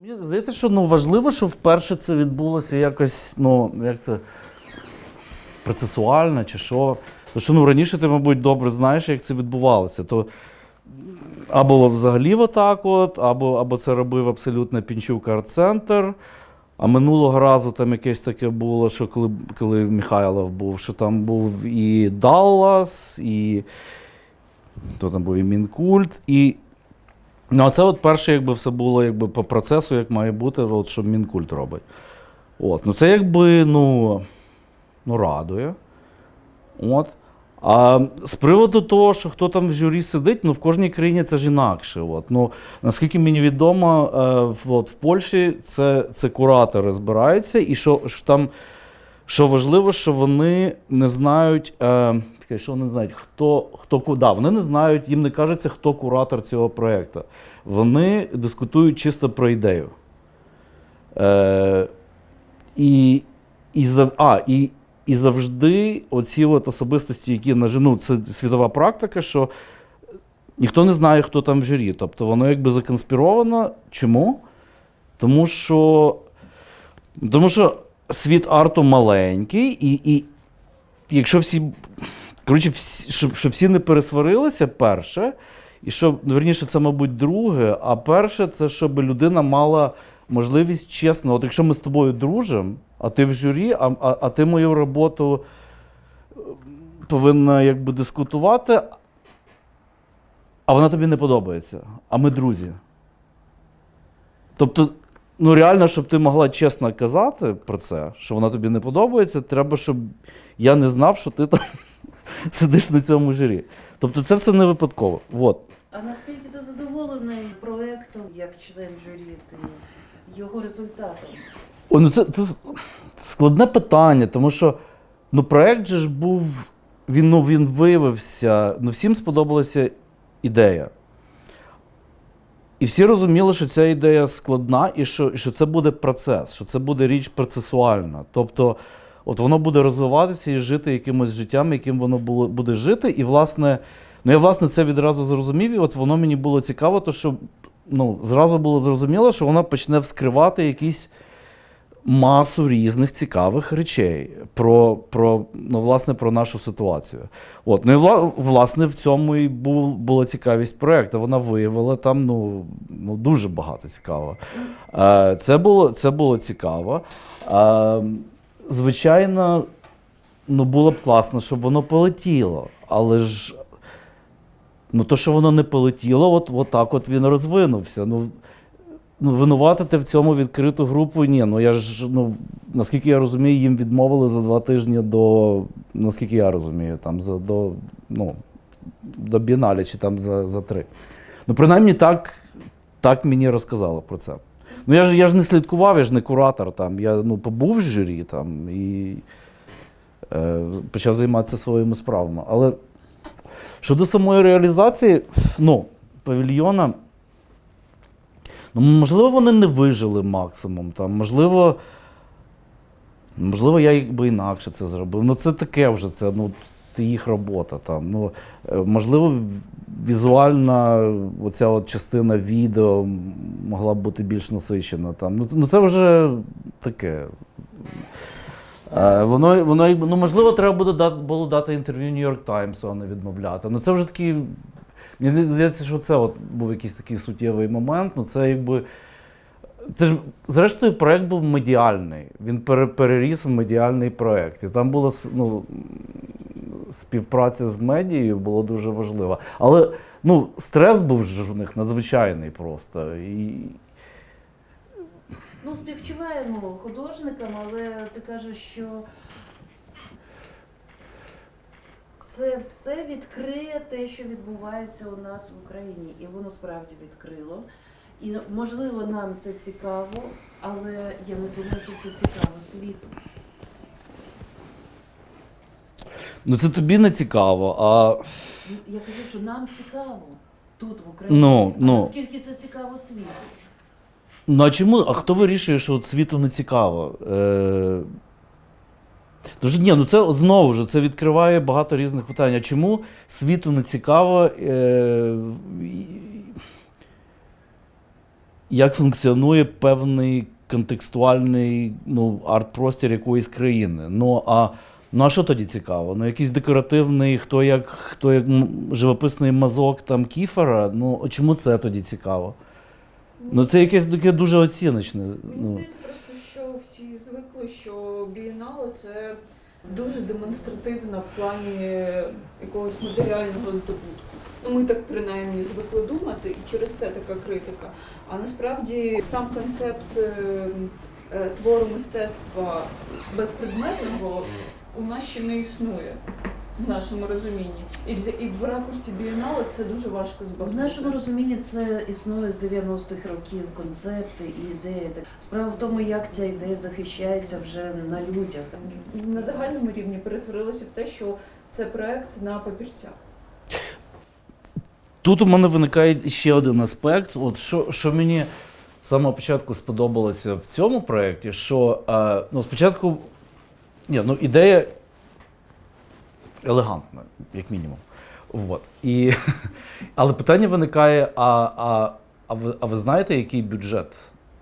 Мені здається, що ну, важливо, що вперше це відбулося якось, ну, як це, процесуально чи що. Тому що ну, раніше ти, мабуть, добре знаєш, як це відбувалося. То або взагалі отак, от, або, або це робив абсолютно Пінчук арт-центр. А минулого разу там якесь таке було, що коли, коли Михайлов був, що там був і Даллас, і хто там був і Мінкульт. І Ну, а це от перше, якби все було якби, по процесу, як має бути, от, що Мінкульт робить. От. Ну, це якби, ну, ну, радує. От. А з приводу того, що хто там в журі сидить, ну в кожній країні це ж інакше. От. Ну, наскільки мені відомо, е, от, в Польщі це, це куратори збираються, і що, що там, що важливо, що вони не знають, е, таке, що вони не знають, хто, хто куди. Вони не знають, їм не кажеться, хто куратор цього проєкту. Вони дискутують чисто про ідею. Е, і, і, зав... а, і, і завжди оці от особистості, які на ну, це світова практика, що ніхто не знає, хто там в журі. Тобто воно якби законспіровано. Чому? Тому що, тому що світ арту маленький, і, і якщо всі. Коротше, всі, щоб, щоб всі не пересварилися, перше, і щоб, ну, верніше, це, мабуть, друге, а перше, це щоб людина мала можливість чесно, от якщо ми з тобою дружимо, а ти в журі, а, а, а ти мою роботу е, повинна якби дискутувати, а вона тобі не подобається, а ми друзі. Тобто, ну реально, щоб ти могла чесно казати про це, що вона тобі не подобається, треба, щоб я не знав, що ти там сидиш на цьому журі. Тобто це все не випадково. Вот. А наскільки ти задоволений проектом як член журі, ти його результатом? О, ну це, це складне питання, тому що ну, проект же ж був, він, ну, він виявився, ну, всім сподобалася ідея. І всі розуміли, що ця ідея складна і що, і що це буде процес, що це буде річ процесуальна. Тобто, от воно буде розвиватися і жити якимось життям, яким воно було, буде жити. І, власне, ну я власне це відразу зрозумів, і от воно мені було цікаво, то що ну, зразу було зрозуміло, що вона почне вскривати якісь масу різних цікавих речей про, про, ну, власне, про нашу ситуацію. От, ну і вла- власне в цьому і був, була цікавість проєкту. Вона виявила там ну, ну, дуже багато цікавого. Е, це, було, це було цікаво. Звичайно, ну, було б класно, щоб воно полетіло. Але ж ну, то, що воно не полетіло, от, от так от він розвинувся. Ну, ну, винуватити в цьому відкриту групу, ні. Ну я ж, ну, наскільки я розумію, їм відмовили за два тижні до, наскільки я розумію, там за до, ну, до Бінале чи там за, за три. Ну, принаймні так, так мені розказали про це. Ну, я ж, я ж не слідкував, я ж не куратор там. Я ну, побув в журі там і е, почав займатися своїми справами. Але щодо самої реалізації, ну, павільйона. Ну, можливо, вони не вижили максимум. Там, можливо, можливо, я якби інакше це зробив. Ну, це таке вже, це, ну, це їх робота. Там. Ну, е, можливо, візуальна оця от частина відео могла б бути більш насичена. Там. Ну, ну, це вже таке. Е, Воно, воно, ну, можливо, треба буде дати, було дати інтерв'ю Нью-Йорк Таймсу, а не відмовляти. Ну, це вже такий. Мені здається, що це от був якийсь такий суттєвий момент. Ну, це якби. Це ж, зрештою, проєкт був медіальний. Він переріс в медіальний проєкт. І там була ну, співпраця з медією була дуже важлива. Але ну, стрес був ж у них надзвичайний просто. І, Ну, співчуваємо художникам, але ти кажеш, що це все відкриє те, що відбувається у нас в Україні. І воно справді відкрило. І можливо нам це цікаво, але я не думаю, що це цікаво світу. ну, це тобі не цікаво, а Ну, Я кажу, що нам цікаво тут, в Україні. Ну, а ну. наскільки це цікаво світу? Ну а чому? А хто вирішує, що от світу не цікаво? Е... Тож ні, ну це знову ж це відкриває багато різних питань. А чому світу не цікаво? Е... як функціонує певний контекстуальний ну, арт-простір якоїсь країни. Ну а, ну, а що тоді цікаво? Ну, якийсь декоративний, хто як, хто як живописний мазок там кіфера. Ну, а чому це тоді цікаво? Ну, це якесь таке дуже оціночне. Мені Ну, здається просто, що всі звикли, що бієнале це дуже демонстративна в плані якогось матеріального здобутку. Ну, ми так принаймні звикли думати, і через це така критика. А насправді сам концепт е, е, твору мистецтва безпредметного у нас ще не існує в нашому розумінні. І для і в ракурсі бієнале це дуже важко В нашому розумінні це існує з 90-х років концепти і ідеї. Так, Справа в тому, як ця ідея захищається вже на людях. на загальному рівні перетворилося в те, що це проект на папірцях. Тут у мене виникає ще один аспект. От що, що мені з самого початку сподобалося в цьому проєкті, що е, ну, спочатку ні, ну, ідея елегантна, як мінімум. Вот. І, але питання виникає: а, а, а, ви, а ви знаєте, який бюджет?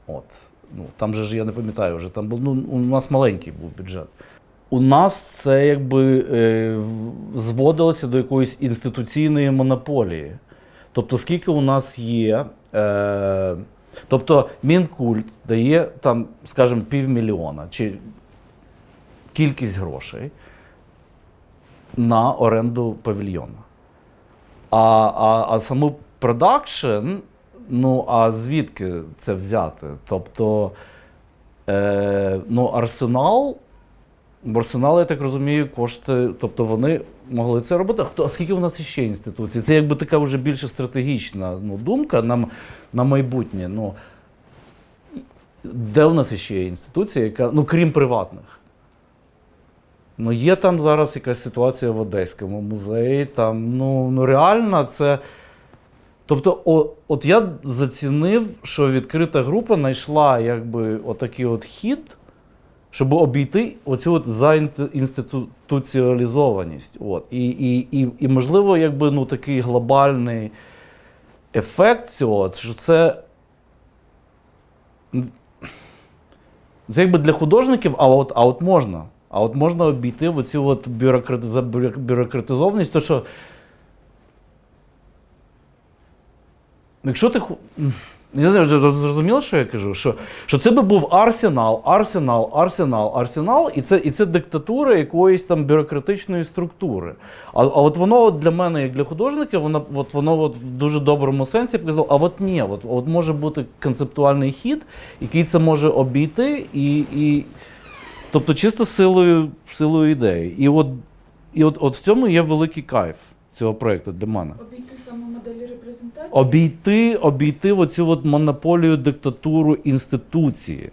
От. Ну, там же ж я не пам'ятаю вже, там був, ну, у нас маленький був бюджет. У нас це якби е, зводилося до якоїсь інституційної монополії. Тобто, скільки у нас є. Е, тобто, Мінкульт дає там, скажімо, півмільйона чи кількість грошей на оренду павільйона. А, а, а саму продакшн, ну а звідки це взяти? Тобто, е, ну, арсенал. В Арсенал, я так розумію, кошти, тобто вони могли це робити. Хто, а скільки у нас ще інституцій? Це якби така вже більше стратегічна ну, думка на, на майбутнє. Ну, де у нас ще є інституція, яка, ну крім приватних? Ну, є там зараз якась ситуація в Одеському музеї. Там, ну, ну реально, це. Тобто, о, от я зацінив, що відкрита група знайшла якби отакий от хід, щоб обійти оцю от заінституціалізованість. От. І, і, і, і, можливо, якби ну, такий глобальний ефект цього, що це. Це якби для художників, а от, а от можна. А от можна обійти в оцю от бюрократ, забюрократизованість, то що. Якщо ти. Я знаю, зрозуміло, що я кажу? Що, що це би був арсенал, арсенал, арсенал, арсенал, і це, і це диктатура якоїсь там бюрократичної структури. А, а от воно от для мене, як для художника, воно, от, воно от в дуже доброму сенсі показало, а от ні, от, от може бути концептуальний хід, який це може обійти, і, і, тобто чисто силою, силою ідеї. І от, і от, от в цьому є великий кайф цього проєкту для мене. Обійти саме моделі репрезентації. Обійти, обійти оцю от монополію, диктатуру інституції.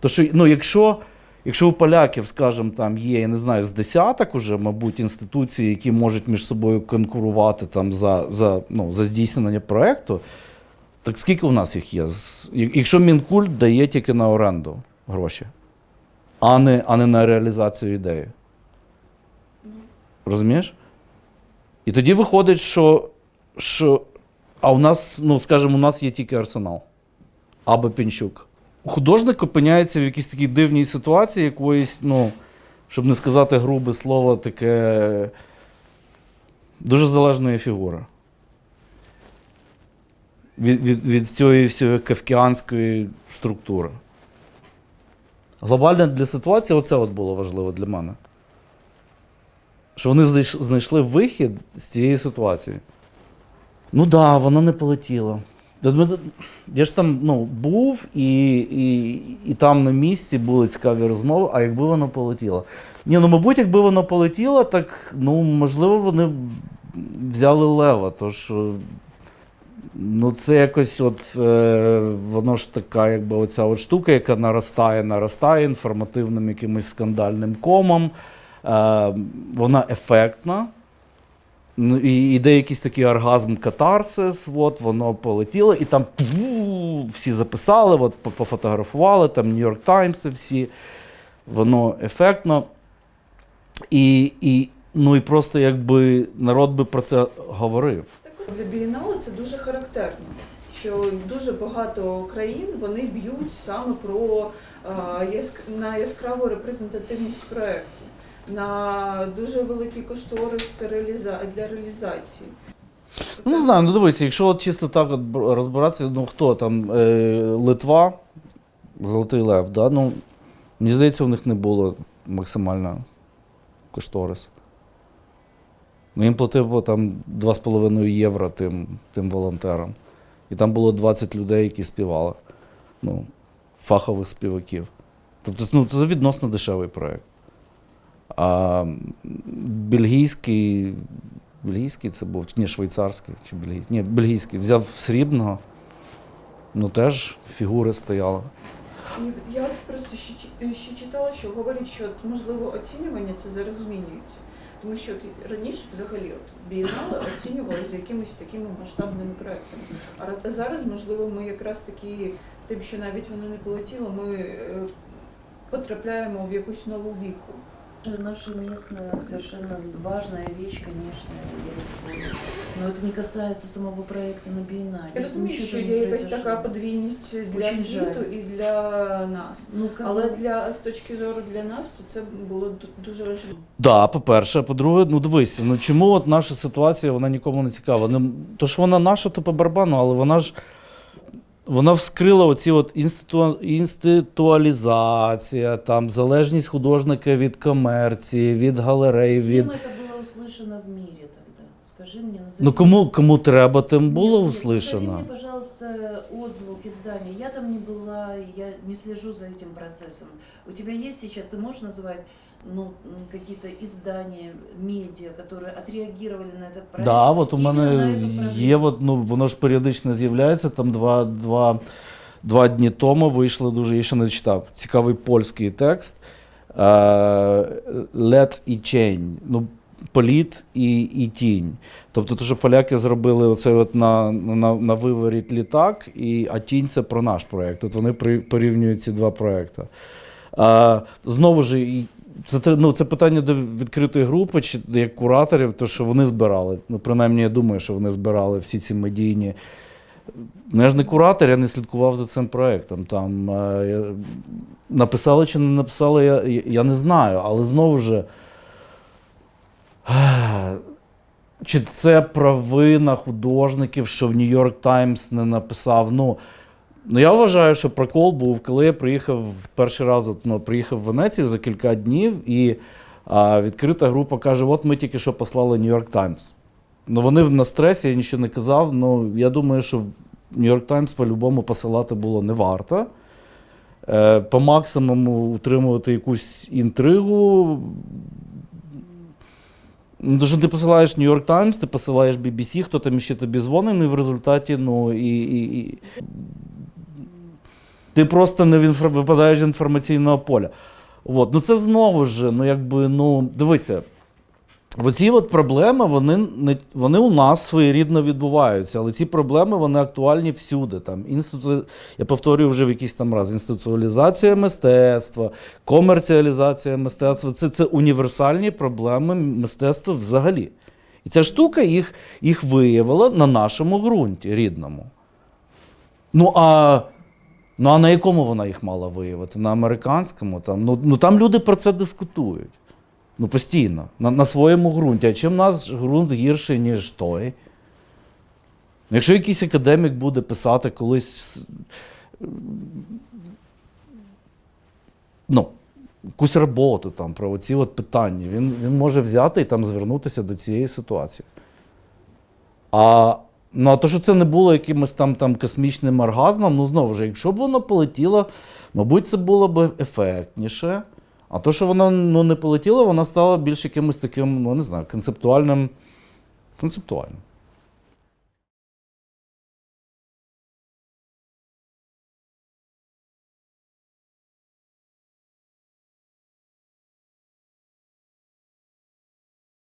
То що, ну, якщо, якщо у поляків, скажімо, там є, я не знаю, з десяток уже, мабуть, інституції, які можуть між собою конкурувати там за, за, ну, за здійснення проєкту, так скільки у нас їх є? Якщо Мінкульт дає тільки на оренду гроші, а не, а не на реалізацію ідеї. Розумієш? І тоді виходить, що, що а у нас, ну скажімо, у нас є тільки арсенал або Пінчук. Художник опиняється в якійсь такій дивній ситуації, якоїсь, ну, щоб не сказати грубе слово, таке дуже залежної фігури. Від, від, від цієї всієї кавкіанської структури. Глобальна для ситуації, оце от було важливо для мене. Що вони знайшли вихід з цієї ситуації. Ну так, да, воно не ми- Я ж там ну, був, і, і, і там на місці були цікаві розмови, а якби воно полетіло. Ні, ну, мабуть, якби воно полетіло, так ну, можливо, вони взяли лева. Тож, ну, це якось от, е, воно ж така, якби оця от штука, яка наростає, наростає інформативним якимось скандальним комом. Е, вона ефектна. Ну, і йде якийсь такий оргазм катарсис, от, воно полетіло, і там пу, всі записали, от, пофотографували, там Нью-Йорк Таймс всі. Воно ефектно. І, і, ну, і просто якби народ би про це говорив. Для бієналу це дуже характерно, що дуже багато країн вони б'ють саме про е, на яскраву репрезентативність проекту, на дуже великий кошторис для реалізації. Ну, не знаю, ну дивися, якщо чисто так от розбиратися, ну хто там, е, Литва, Золотий Лев, да? ну, мені здається, у них не було максимально кошторис. Ну, їм платило там 2,5 євро тим, тим волонтерам. І там було 20 людей, які співали. Ну, фахових співаків. Тобто, ну, це відносно дешевий проєкт. А бельгійський Бельгійський це був, ні, швейцарський чи бельгійський. Ні, бельгійський. Взяв срібного, ну теж фігури стояли. Я просто ще, ще читала, що говорять, що можливо оцінювання це зараз змінюється. Тому що раніше взагалі от бієнали оцінювали за якимись такими масштабними проектами. А ра- зараз, можливо, ми якраз такі, тим, що навіть воно не полетіло, ми е, потрапляємо в якусь нову віху. Наша местная совершенно важная вещь, конечно, Евроспорт. Но это не касается самого проекта на Биеннале. Я розумію, що є якась така подвійність для Очень світу жаль. і для нас. Ну, Але для з точки зору для нас, то це було дуже важливо. Да, по-перше, по-друге, ну дивися, ну чому от наша ситуація вона нікому не цікава? Не, то що вона наша, то по барабану, але вона ж вона вскрила оці от інститу, інституалізація, там залежність художника від комерції, від галерей, від. Кем это было услышано в мире тогда? Скажи мне, назови. Ну кому, кому треба, тим було Нет, нет, Назови услышано. мне, пожалуйста, отзвук издания. Я там не была, я не слежу за этим процессом. У тебя есть сейчас, ты можешь называть ну, м, какие-то издания, медиа, которые отреагировали на этот проект? Да, от у Іменно на мене эту проблему? є, от, ну, воно ж періодично з'являється. Там два, два, два дні тому вийшло дуже, я ще не читав. Цікавий польський текст. Е, Лед і чень. Ну, політ і, і тінь. Тобто, то, що поляки зробили оце от на, на, на виворіт літак, і, а тінь це про наш проєкт. От вони при- порівнюють ці два проекти. Е, знову ж, і це, ну, це питання до відкритої групи, чи як кураторів, то що вони збирали. Ну, принаймні, я думаю, що вони збирали всі ці медійні. Ну, я ж не куратор, я не слідкував за цим проєктом. Там е, написали чи не написали, я, я- не знаю. Але знову ж. Чи це провина художників, що в Нью-Йорк Таймс не написав? Ну, Ну, я вважаю, що прикол був, коли я приїхав в перший раз, ну, приїхав в Венецію за кілька днів, і а, відкрита група каже: от ми тільки що послали Нью-Йорк Таймс. Ну, вони на стресі, я нічого не казав. Ну, я думаю, що Нью-Йорк Таймс по-любому посилати було не варто. Е, по максимуму утримувати якусь інтригу. Ну, то, що ти посилаєш Нью-Йорк Таймс, ти посилаєш BBC, хто там ще тобі дзвонить, ну і в результаті, ну і. і, і... Ти просто не випадаєш з інформаційного поля. От. Ну це знову ж, ну якби, ну, дивися. Оці от проблеми, вони, не, вони у нас своєрідно відбуваються, але ці проблеми вони актуальні всюди. Там, інститу... Я повторюю вже в якийсь там раз: інституалізація мистецтва, комерціалізація мистецтва це, це універсальні проблеми мистецтва взагалі. І ця штука їх, їх виявила на нашому ґрунті рідному. Ну а, ну, а на якому вона їх мала виявити? На американському? Там, ну, ну там люди про це дискутують. Ну, постійно, на, на своєму ґрунті. А чим наш ґрунт гірший, ніж той? Ну, Якщо якийсь академік буде писати колись. Ну, якусь роботу там про оці от питання, він, він може взяти і там звернутися до цієї ситуації. А ну, а то, що це не було якимось там, там космічним оргазмом, ну знову ж, якщо б воно полетіло, мабуть, це було б ефектніше. А то, що воно ну, не полетіло, воно стало більш якимось таким, ну не знаю, концептуальним. Концептуальним.